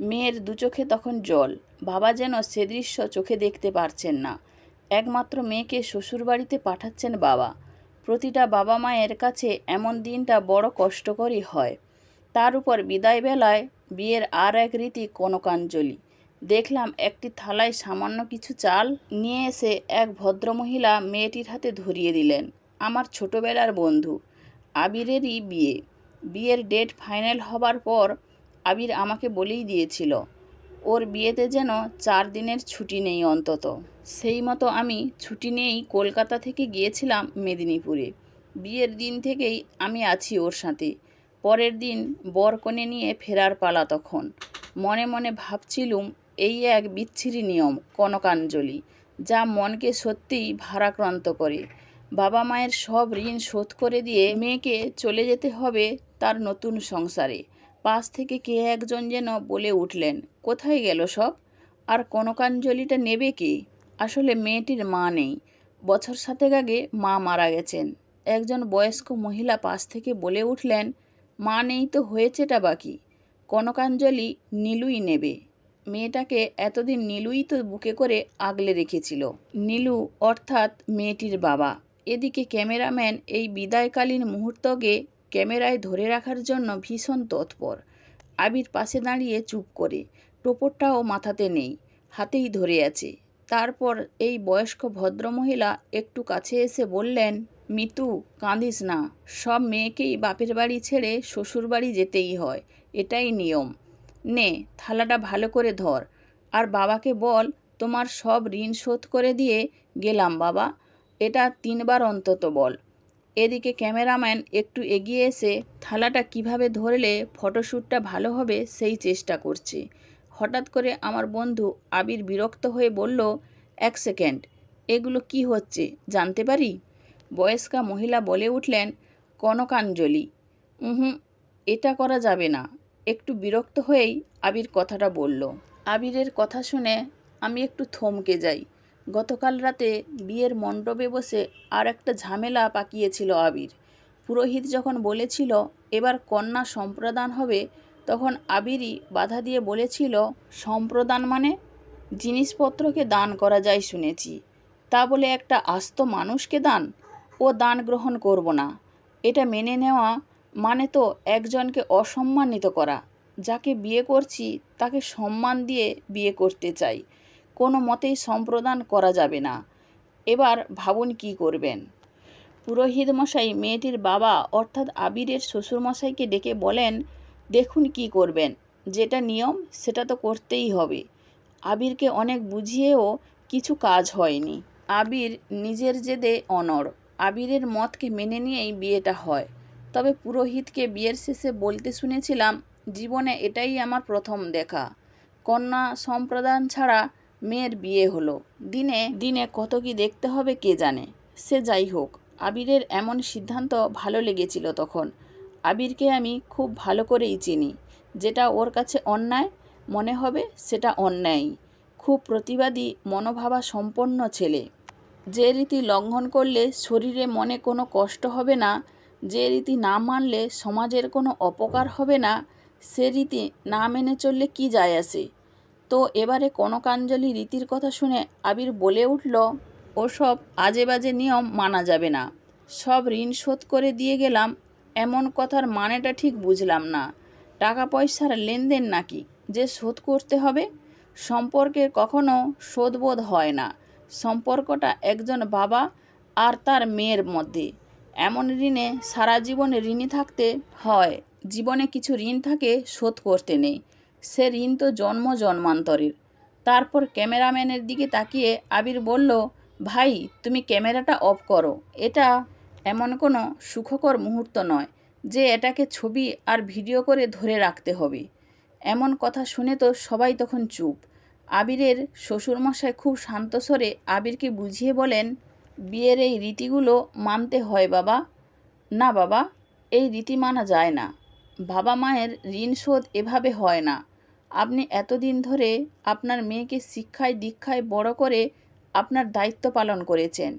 মেয়ের দু চোখে তখন জল। বাবা যেন সে দৃশ্য চোখে দেখতে পারছেন না। একমাত্র মেয়েকে শ্বশুরবাড়িতে পাঠাচ্ছেন বাবা। প্রতিটা বাবা মায়ের কাছে এমন দিনটা বড় কষ্টকরই হয়। তার উপর বিদায় বেলায় বিয়ের আর এক রীতি কনকাঞ্জলি। দেখলাম একটি থালায় সামান্য কিছু চাল নিয়ে এসে এক ভদ্রমহিলা মেয়েটির হাতে ধরিয়ে দিলেন। আমার ছোটবেলার বন্ধু। আবিরেরই বিয়ে। বিয়ের ডেট ফাইনাল হবার পর আবির আমাকে বলেই দিয়েছিল, ওর বিয়েতে যেন চার দিনের ছুটি নেই অন্তত। সেই মতো আমি ছুটি নিয়েই কলকাতা থেকে গিয়েছিলাম মেদিনীপুরে। বিয়ের দিন থেকেই আমি আছি ওর সাথে। পরের দিন বর কনে নিয়ে ফেরার পালা তখন। মনে মনে ভাবছিলুম, এই এক বিচ্ছিরি নিয়ম, কনকাঞ্জলি, যা মনকে সত্যিই ভারাক্রান্ত করে। বাবা মায়ের সব ঋণ শোধ করে দিয়ে মেয়েকে চলে যেতে হবে তার নতুন সংসারে। পাশ থেকে কে একজন যেন বলে উঠলেন, কোথায় গেল সব? আর কনকাঞ্জলিটা নেবে কে? আসলে মেয়েটির মা নেই। বছর সাতেক আগে মা মারা গেছেন। একজন বয়স্ক মহিলা পাশ থেকে বলে উঠলেন, মা নেই তো হয়েছেটা বাকি। কনকাঞ্জলি নীলুই নেবে। মেয়েটাকে এতদিন নীলুই তো বুকে করে আগলে রেখেছিল। নীলু অর্থাৎ মেয়েটির বাবা। এদিকে ক্যামেরাম্যান এই বিদায়কালীন মুহূর্তকে ক্যামেরায় ধরে রাখার জন্য ভীষণ তৎপর। আবির পাশে দাঁড়িয়ে চুপ করে। টোপরটাও মাথাতে নেই। হাতেই ধরে আছে। তারপর এই বয়স্ক ভদ্রমহিলা একটু কাছে এসে বললেন, মিতু, কাঁদিস না। সব মেয়েকেই বাপের বাড়ি ছেড়ে শ্বশুর বাড়ি যেতেই হয়। এটাই নিয়ম। নে, থালাটা ভালো করে ধর। আর বাবাকে বল, তোমার সব ঋণ শোধ করে দিয়ে গেলাম বাবা। এটা তিনবার অন্তত বল। এদিকে ক্যামেরাম্যান একটু এগিয়ে এসে, থালাটা কীভাবে ধরলে ফটোশ্যুটটা ভালো হবে সেই চেষ্টা করছে। হঠাৎ করে আমার বন্ধু আবির বিরক্ত হয়ে বলল, এক সেকেন্ড, এগুলো কি হচ্ছে জানতে পারি? বয়স্কা মহিলা বলে উঠলেন, কনকাঞ্জলি। হুম এটা করা যাবে না। একটু বিরক্ত হয়েই আবির কথাটা বলল। আবিরের কথা শুনে আমি একটু থমকে যাই। গতকাল রাতে বিয়ের মণ্ডপে বসে আর একটা ঝামেলা পাকিয়েছিল আবির। পুরোহিত যখন বলেছিল, এবার কন্যা সম্প্রদান হবে, তখন আবিরই বাধা দিয়ে বলেছিল, সম্প্রদান মানে জিনিসপত্রকে দান করা যায় শুনেছি। তা বলে একটা আস্ত মানুষকে দান? ও দান গ্রহণ করব না। এটা মেনে নেওয়া মানে তো একজনকে অসম্মানিত করা। যাকে বিয়ে করছি তাকে সম্মান দিয়ে বিয়ে করতে চাই। কোনো মতেই সম্প্রদান করা যাবে না। এবার ভাবুন কি করবেন? পুরোহিত মশাই মেয়েটির বাবা অর্থাৎ আবিরের শ্বশুরমশাইকে ডেকে বলেন, দেখুন কি করবেন। যেটা নিয়ম, সেটা তো করতেই হবে। আবিরকে অনেক বুঝিয়েও কিছু কাজ হয়নি। আবির নিজের জেদে অনড়। আবিরের মতকে মেনে নিয়েই বিয়েটা হয়। তবে পুরোহিতকে বিয়ের শেষে বলতে শুনেছিলাম, জীবনে এটাই আমার প্রথম দেখা। কন্যা সম্প্রদান ছাড়া মেয়ের বিয়ে হলো। দিনে দিনে কত কি দেখতে হবে কে জানে। সে যাই হোক, আবিরের এমন সিদ্ধান্ত ভালো লেগেছিল তখন। আবিরকে আমি খুব ভালো করেই চিনি। যেটা ওর কাছে অন্যায়, মনে হবে সেটা অন্যায় খুব প্রতিবাদী, মনোভাবা সম্পন্ন ছেলে। যে রীতি লঙ্ঘন করলে শরীরে মনে কোনো কষ্ট হবে না, যে রীতি না মানলে সমাজের কোনো অপকার হবে না, সে রীতি না মেনে চললে কি যায় আসে? তো এবারে কনকাঞ্জলি রীতির কথা শুনে আবির বলে উঠল, ওসব আজে বাজে নিয়ম মানা যাবে না। সব ঋণ শোধ করে দিয়ে গেলাম, এমন কথার মানেটা ঠিক বুঝলাম না। টাকা পয়সার লেনদেন নাকি যে শোধ করতে হবে? সম্পর্কে কখনো শোধবোধ হয় না। সম্পর্কটা একজন বাবা আর তার মেয়ের মধ্যে। এমন ঋণে সারা জীবন ঋণী থাকতে হয়, জীবনে কিছু ঋণ থাকে শোধ করতে নেই। সে ঋণ তো জন্ম জন্মান্তরের। তারপর ক্যামেরাম্যানের দিকে তাকিয়ে আবির বলল, ভাই, তুমি ক্যামেরাটা অফ করো। এটা এমন কোনো সুখকর মুহূর্ত নয় যে এটাকে ছবি আর ভিডিও করে ধরে রাখতে হবে। এমন কথা শুনে তো সবাই তখন চুপ। আবিরের শ্বশুরমশাই খুব শান্ত স্বরে আবিরকে বুঝিয়ে বলেন, বিয়ের এই রীতিগুলো মানতে হয় বাবা। না বাবা, এই রীতি মানা যায় না। বাবা মায়ের ঋণ শোধ এভাবে হয় না। আপনি এতদিন ধরে আপনার মেয়েকে শিক্ষায়, দীক্ষায় বড় করে আপনার দায়িত্ব পালন করেছেন।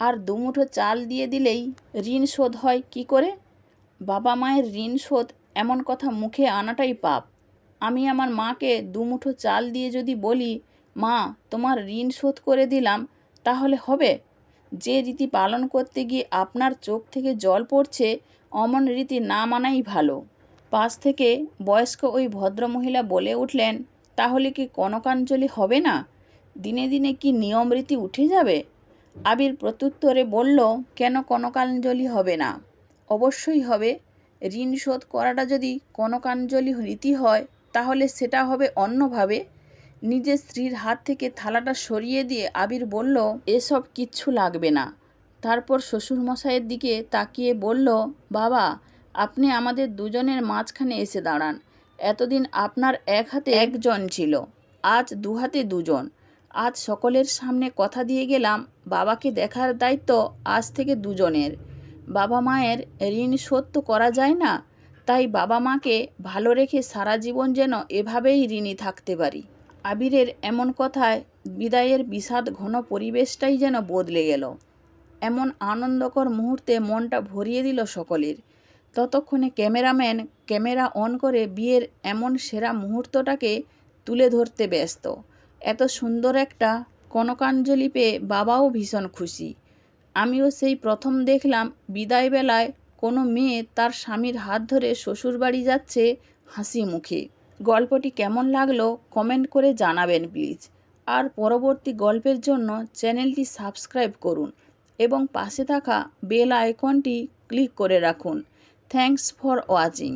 আর দুমুঠো চাল দিয়ে দিলেই ঋণ শোধ হয় কি করে? বাবা মায়ের ঋণ শোধ এমন কথা মুখে আনাটাই পাপ। আমি আমার মাকে দুমুঠো চাল দিয়ে যদি বলি, মা, তোমার ঋণ শোধ করে দিলাম, তাহলে হবে? যে রীতি পালন করতে গিয়ে আপনার চোখ থেকে জল পড়ছে, অমন রীতি না মানাই ভালো। পাশ থেকে বয়স্ক ওই ভদ্রমহিলা বলে উঠলেন, তাহলে কি কনকাঞ্জলি হবে না? দিনে দিনে কি নিয়ম রীতি উঠে যাবে? আবির প্রত্যুত্তরে বলল, কেন কনকাঞ্জলি হবে না? অবশ্যই হবে। ঋণ শোধ করাটা যদি কনকাঞ্জলি রীতি হয়, তাহলে সেটা হবে অন্যভাবে। নিজের স্ত্রীর হাত থেকে থালাটা সরিয়ে দিয়ে আবির বলল, এসব কিচ্ছু লাগবে না। তারপর শ্বশুরমশাইয়ের দিকে তাকিয়ে বলল, বাবা আপনি আমাদের দুজনের মাঝখানে এসে দাঁড়ান। এতদিন আপনার এক হাতে একজন ছিল, আজ দু হাতে দুজন। আজ সকলের সামনে কথা দিয়ে গেলাম, বাবাকে দেখার দায়িত্ব আজ থেকে দুজনের। বাবা মায়ের ঋণ শোধ তো করা যায় না, তাই বাবা মাকে ভালো রেখে সারা জীবন যেন এভাবেই ঋণী থাকতে পারি। আবিরের এমন কথায় বিদায়ের বিষাদ ঘন পরিবেশটাই যেন বদলে গেল। এমন আনন্দকর মুহূর্তে মনটা ভরিয়ে দিল সকলের। ততক্ষণে ক্যামেরাম্যান ক্যামেরা অন করে বিয়ের এমন সেরা মুহূর্তটাকে তুলে ধরতে ব্যস্ত। এত সুন্দর একটা কনকাঞ্জলি পেয়ে বাবাও ভীষণ খুশি। আমিও সেই প্রথম দেখলাম বিদায়বেলায় কোনো মেয়ে তার স্বামীর হাত ধরে শ্বশুরবাড়ি যাচ্ছে হাসি মুখে। গল্পটি কেমন লাগল কমেন্ট করে জানাবেন প্লিজ। আর পরবর্তী গল্পের জন্য চ্যানেলটি সাবস্ক্রাইব করুন এবং পাশে থাকা বেল আইকনটি ক্লিক করে রাখুন। Thanks for watching